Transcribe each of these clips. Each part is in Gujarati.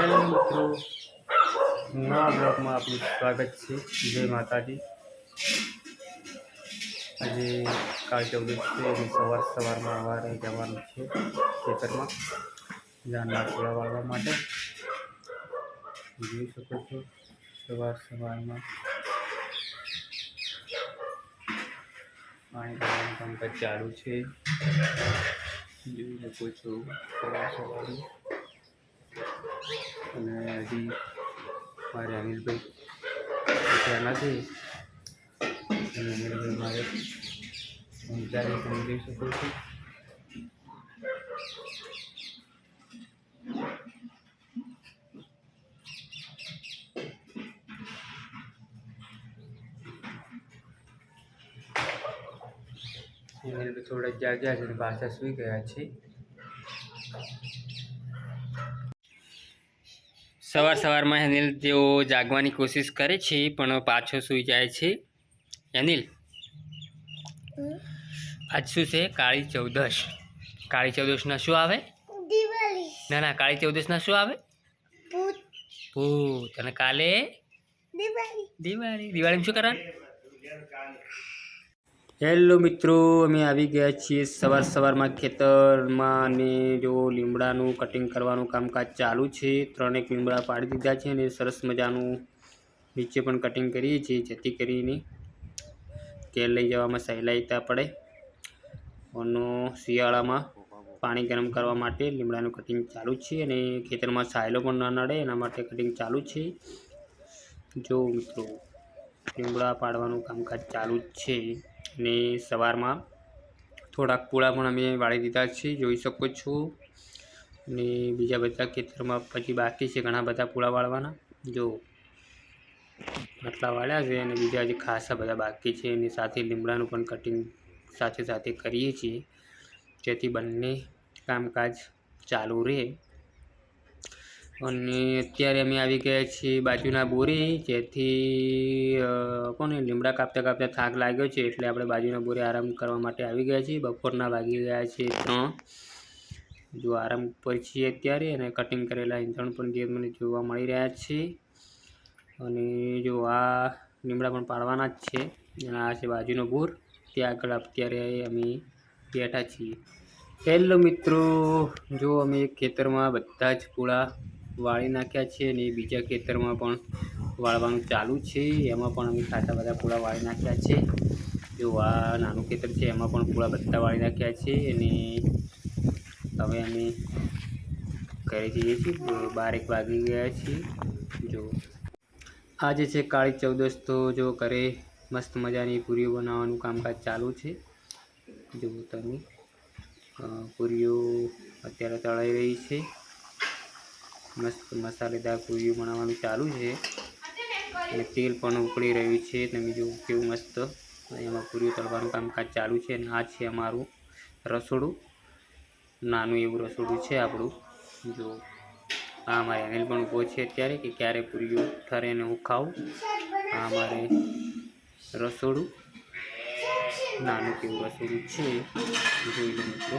હેલો મિત્રો, નવા બ્લોગમાં આપનું સ્વાગત છે. જય માતાજી. આજે કાલ ચૌદશ છે, અને સવાર સવારમાં સવારે જવાનું છે ખેતરમાં જાનના થોડા વાળવા માટે. જોઈ શકો છો, સવાર સવારમાં પાણી ભરવાનું કામકાજ ચાલુ છે. જોઈ શકો છો, સવાર સવારે. અને હજી મારે અનિલભાઈ ત્યાં નથી. અને અનિલભાઈ મારે હું ત્યારે સમજી શકો છો. થોડા જાગ્યા છે ને પાછા સુઈ ગયા છે. સવાર સવારમાં અનિલ તેઓ જાગવાની કોશિશ કરે છે પણ પાછો સૂઈ જાય છે. અનિલ આજ શું છે? કાળી ચૌદશ. કાળી ચૌદશના શું આવે? દિવાળી. ના ના કાળી ચૌદશના શું આવે? ભૂત. અને કાલે? દિવાળી. દિવાળી. દિવાળીમાં શું કરવાનું? હેલો મિત્રો, અમે આવી ગયા છીએ સવાર સવારમાં ખેતરમાં અને જો લીમડાનું કટિંગ કરવાનું કામકાજ ચાલુ છે, ત્રણેક લીમડા પાડી દીધા છે અને સરસ મજાનું નીચે પણ કટિંગ કરીએ છીએ, જેથી કરીને કેર લઈ જવામાં સહેલાઈતા પડે. અને શિયાળામાં પાણી ગરમ કરવા માટે લીમડાનું કટિંગ ચાલુ છે અને ખેતરમાં સાયલો પણ ના નડે, એના માટે કટિંગ ચાલુ છે. જો મિત્રો, લીમડા પાડવાનું કામકાજ ચાલુ છે. અને સવારમાં થોડાક પૂળા પણ અમે વાળી દીધા છે, જોઈ શકો છો. અને બીજા બધા ખેતરમાં પછી બાકી છે ઘણા બધા પૂળા વાળવાના. જો આટલા વાળ્યા છે અને બીજા જે ખાસા બધા બાકી છે અને સાથે લીમડાનું પણ કટિંગ સાથે સાથે કરીએ છીએ. જેથી બંને કામકાજ ચાલુ રહે. અને અત્યારે અમે આવી ગયા છીએ બાજુના બોરે, જેથી કોને લીમડા કાપતા કાપતા થાક લાગ્યો છે, એટલે આપણે બાજુના બોરે આરામ કરવા માટે આવી ગયા છીએ. બપોરના વાગી ગયા છે ત્રણ જો આરામ પર છીએ અત્યારે અને કટિંગ કરેલા ઈંધણ પણ જે મને જોવા મળી રહ્યા છે. અને જો આ લીમડા પણ પાડવાના જ છે. અને આ છે બાજુનો બોર. ત્યાં આગળ અત્યારે અમે બેઠા છીએ. હેલો મિત્રો, જો અમે ખેતરમાં બધા જ પૂળા વાળી નાખ્યા છે અને બીજા ખેતરમાં પણ વાળવાનું ચાલુ છે. એમાં પણ અમે ખાસા બધા પૂળા વાળી નાખ્યા છે. જો આ નાનું ખેતર છે, એમાં પણ પૂળા બધા વાળી નાખ્યા છે અને હવે અમે ઘરે જઈએ છીએ. બારેક વાગી ગયા છીએ. જો આજે છે કાળી ચૌદશ તો જો ઘરે મસ્ત મજાની પૂરીઓ બનાવવાનું કામકાજ ચાલુ છે. જો તમે પૂરીઓ અત્યારે તળાઈ રહી છે. મસ્ત મસાલેદાર પૂરીઓ બનાવવાનું ચાલુ છે. અને તેલ પણ ઉકળી રહ્યું છે. તમે જો કેવું મસ્ત. એમાં પૂરીઓ તળવાનું કામકાજ ચાલુ છે. અને આ છે અમારું રસોડું. નાનું એવું રસોડું છે આપણું. જો આ અમારે અનિલ પણ ઊભો છે અત્યારે કે ક્યારે પૂરીઓ ઠરે અને હું ખાઉં. આ અમારે રસોડું. નાનું કેવું રસોડું છે. જોઈ લો મિત્રો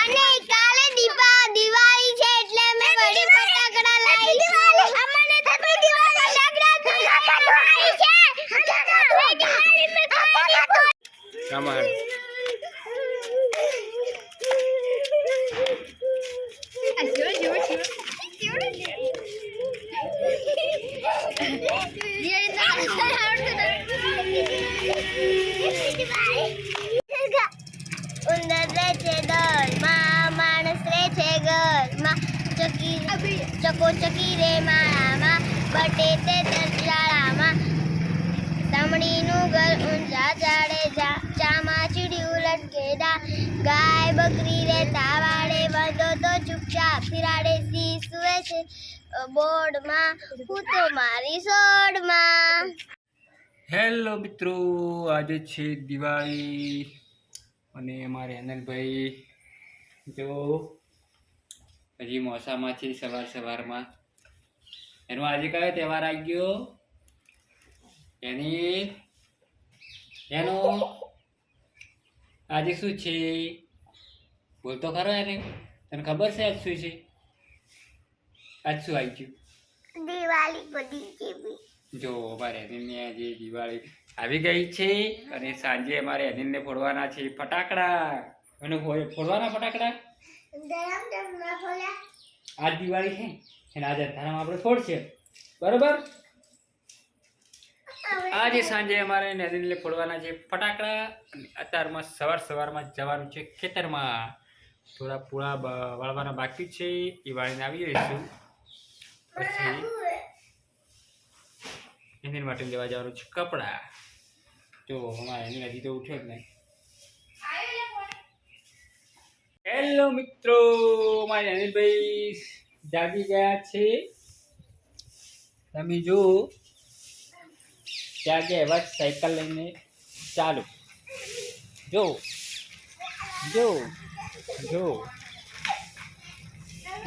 અને કાલે દીપા દિવાળી છે એટલે અમે વડી ફટાકડા લાવી અમને તો કોઈ દિવાળી ફટાકડા ખાઈ છે દિવાળી મે ખાઈ આમાં ઉંદર રહે છે દરમાં માણસ રે છે ઘરમાં ચકી ચકો ચકી રે માળામાં બટે તે તરજાળામાં ઘર ઊંચા જાડે જા ચામાં ચીડિયું લટકે ડા ગાય બકરી રે તાવાડે વાંધો તો ચૂપચાપ ફિરાડે સી સુવે છે બોર્ડમાં હું તો મારી સોડમાં. હેલો મિત્રો, આજે છે દિવાળી અને અમારે અનલભાઈ જો હજી છે સવાર સવારમાં. એનો આજે કયો તહેવાર આવી ગયો એની, એનો આજે શું છે? બોલતો ખરો એને? તને ખબર છે આજ શું છે? આજ શું આવી ગયું? દિવાળી બધી જેવી. જો અમારે અનિલને આજે દિવાળી આવી ગઈ છે અને સાંજે અમારે અનિલને ફોડવાના છે ફટાકડા. અને હોય ફોડવાના ફટાકડા? આજ દિવાળી છે અને આજે અંધારામાં આપણે ફોડશે. બરોબર? આજે સાંજે અમારે અનિલને ફોડવાના છે ફટાકડા. અને અત્યારમાં સવાર સવારમાં જવાનું છે ખેતરમાં. થોડા પૂળા વાળવાના બાકી છે એ વાળીને આવી જઈશું પછી એની માટે લેવા જવાનું છે, કપડાં. તો અમારે એની હજી તો ઉઠ્યો જ નહીં. હેલો મિત્રો મારે અનિલભાઈ જાગી ગયા છે. તમે જો જાગે એવા જ સાયકલ લઈને ચાલુ. જો જો જો.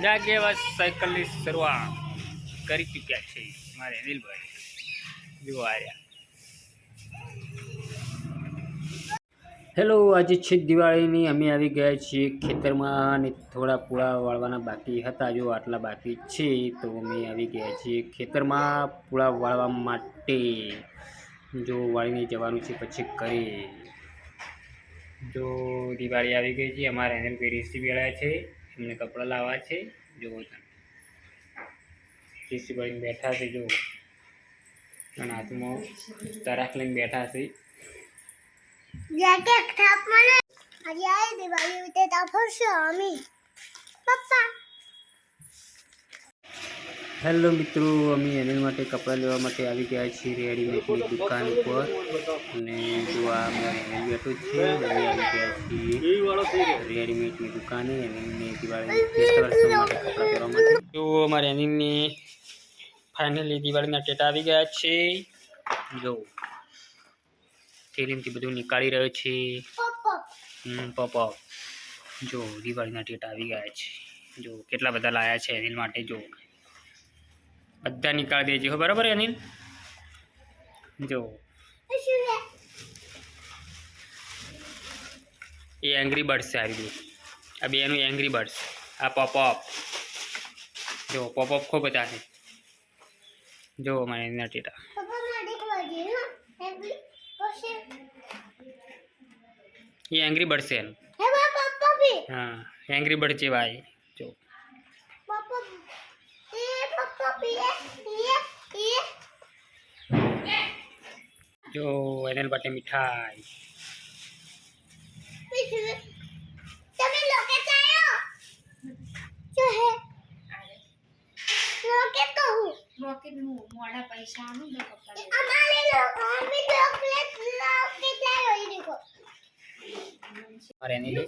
જાગે એવા સાયકલની શરૂઆત કરી ચૂક્યા છે મારે અનિલભાઈ. જો આર્યા હેલો, આજે છે દિવાળીની અમે આવી ગયા છીએ ખેતરમાં અને થોડા પૂળા વાળવાના બાકી હતા. જો આટલા બાકી છે તો અમે આવી ગયા છીએ ખેતરમાં પૂળા વાળવા માટે. જો વાળીને જવાનું છે પછી ઘરે. જો દિવાળી આવી ગઈ છે, અમારે એને રેસીપી વાળા છે, એમને કપડાં લાવવા છે. જો રેસીપી બેઠા છે, જો. અને હાથમાં તરાક લઈને બેઠા છે જાકે થાપ મને આજે આ દિવાળી ઉતે તા ફરશો અમે. પપ્પા. હેલો મિત્રો અમે એને માટે કપડાં લેવા માટે આવી ગયા છીએ રેડીમેડની દુકાન ઉપર. અને જો આ અમે બેઠો છે અમે આવી ગયા છીએ રેડીમેડની દુકાને એની દિવાળી ફેસ્ટિવલ માટે કપડાં પહેરવા માટે. જો અમારે એની ફાઇનલી દિવાળીના ટેટા આવી ગયા છે. જો થેલીમથી બધું નીકાળી રહ્યો છે. પપ જો, દિવાળીના ટેટા આવી ગયા છે. જો, કેટલા બધા લાયા છે અનિલ માટે, જો. બધા નીકાળી દેજે, હો, બરાબર અનિલ? જો. એ એંગ્રી બર્ડ્સ છે આવી આ બેનું એંગ્રી બર્ડ્સ આ પોપઅપ જો પોપઅપ ખૂબ બધા છે. જો મને નટીટા એ એંગ્રી બર્ડ છે હે એંગ્રી બર્ડ છે ભાઈ જો જો એના માટે મીઠાઈ. તમે લોકે ચાયો શું હે લોકે કહું રોકેટનું મોડા પૈસા આનું ને પપ્પા અમારે અમે ચોકલેટ એ દેખો મારે એની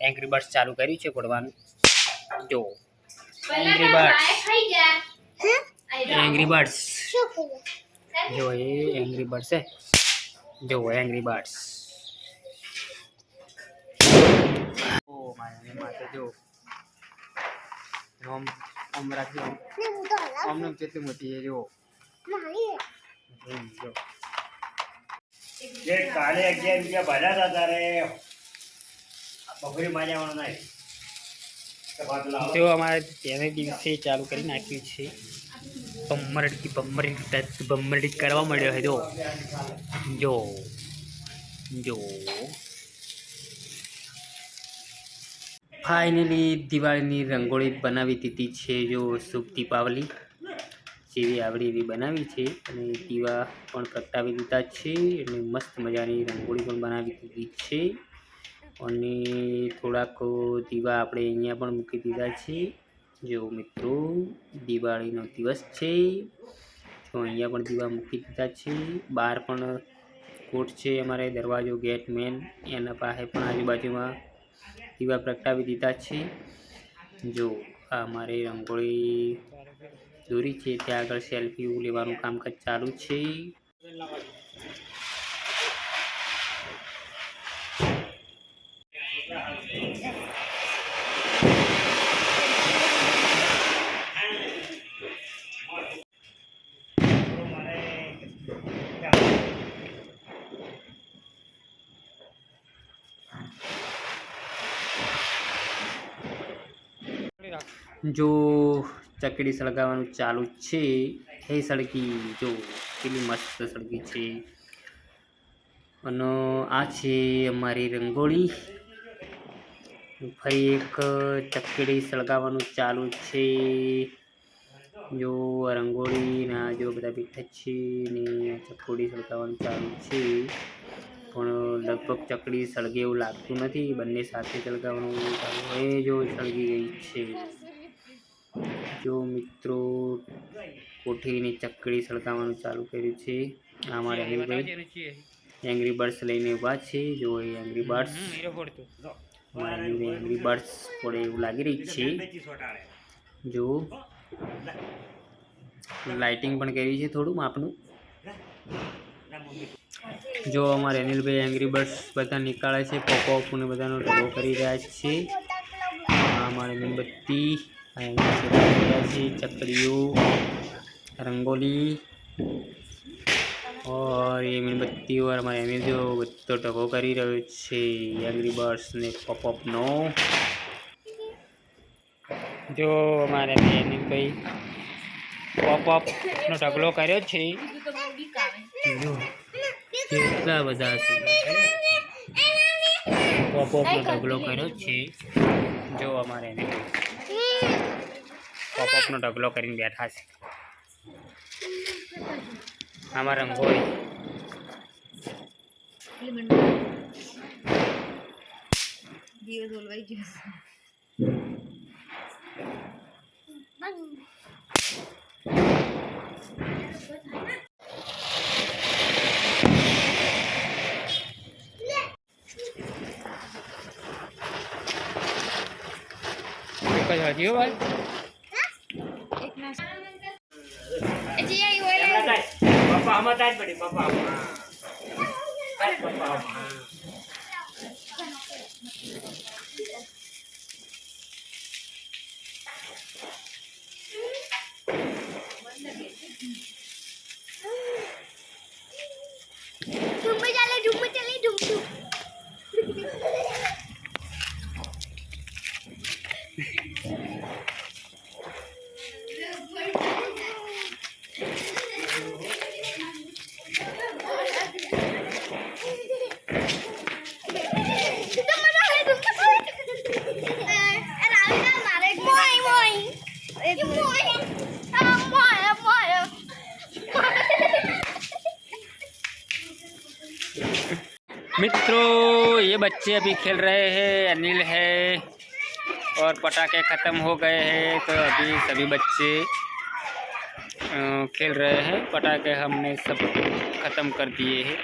એંગ્રી બર્ડ્સ ચાલુ કર્યું છે પડવાનું જો એંગ્રી બર્ડ્સ હે? એંગ્રી બર્ડ્સ જો એ એંગ્રી બર્ડ્સ છે જો એંગ્રી બર્ડ્સ ઓ મારે માથે જો રોમ ઓમ રાખજો ને હું તો અલગ ઓમનું કેટલી મોટી છે જો જો કાલે અગિયાર રૂપિયા ભર્યા હતા તારે બપોરે માં જવાનું નહીં તો ભાત લાવો. જો અમારે તેને દિવસે ચાલુ કરી નાખ્યું છે. બમ્મરડી બમ્મરડી બમ્મરડી કરવા મળ્યો હે જો. જો. જો. ફાઇનલી દિવાળીની રંગોળી બનાવી દીધી છે જો શુભ દીપાવલી. જેવી આવડી એવી બનાવી છે. અને દીવા પણ પ્રગટાવી દીધા છે. અને મસ્ત મજાની રંગોળી પણ બનાવી દીધી છે. અને થોડાક દીવા આપણે અહીંયા પણ મૂકી દીધા છે. જો મિત્રો, દિવાળીનો દિવસ છે. તો અહીંયા પણ દીવા મૂકી દીધા છે. બહાર પણ કોટ છે અમારે, દરવાજો, ગેટ, મેન, એના પાસે પણ આજુબાજુમાં દીવા પ્રગટાવી દીધા છે. જો આ અમારી રંગોળી દોરી છે ત્યાં આગળ સેલ્ફી લેવાનું કામકાજ ચાલુ છે. જો ચકડી સળગાવવાનું ચાલુ છે. એ સળગી, જો કેટલી મસ્ત સળગી છે. અને આ છે અમારી રંગોળી. ફરી એક ચકડી સળગાવવાનું ચાલુ છે. જો આ રંગોળી જો બધા બેઠા છે ને ચકડી સળગાવવાનું ચાલુ છે. પણ લગભગ ચકડી સળગે એવું લાગતું નથી. બંને સાથે સળગાવવાનું ચાલુ. એ જો સળગી ગઈ છે. જો મિત્રો કોઠીની ચકડી સળગાવવાનું ચાલુ કર્યું છે. આ અમારે અનિલભાઈ એંગ્રી બર્ડ્સ લઈને ઊભા છે. જો એ એંગ્રી બર્ડ્સ. એંગ્રી બર્ડ્સ પડે એવું લાગી રહી છે. જો. લાઇટિંગ પણ કરી છે થોડું માપનું. જો અમારે અનિલભાઈ એંગ્રી બર્ડ્સ બધા નીકાળે છે. પોપોપ ને બધાનો ઢગો કરી રહ્યા છે. આ અમારે મીણબત્તી. આ એંગ્રી સળગાવી રહ્યા છે ચકડીઓ रंगोली और ये मीणबत्ती और हमारे अमीर जो બધો ટકો કરી રહ્યો છે એંગ્રી બર્ડ્સ ને પોપઅપ નો જો અમારે અનિલભાઈ પોપઅપ નો ઢગલો કર્યો છે જો કેટલા બધા છે પોપઅપ નો ઢગલો કર્યો છે જો અમારે અનિલભાઈ પોપઅપ નો ઢગલો કરીને બેઠા છે. આમાં રંગોળી. હજી હો ભાઈ. આવી પપ્પા આમાં તાજ પપ્પા આમાં ઝુમ્મુ मित्रों, ये बच्चे अभी खेल रहे हैं, अनिल है, और पटाखे ख़त्म हो गए हैं तो अभी सभी बच्चे खेल रहे हैं। पटाखे हमने सब ख़त्म कर दिए हैं।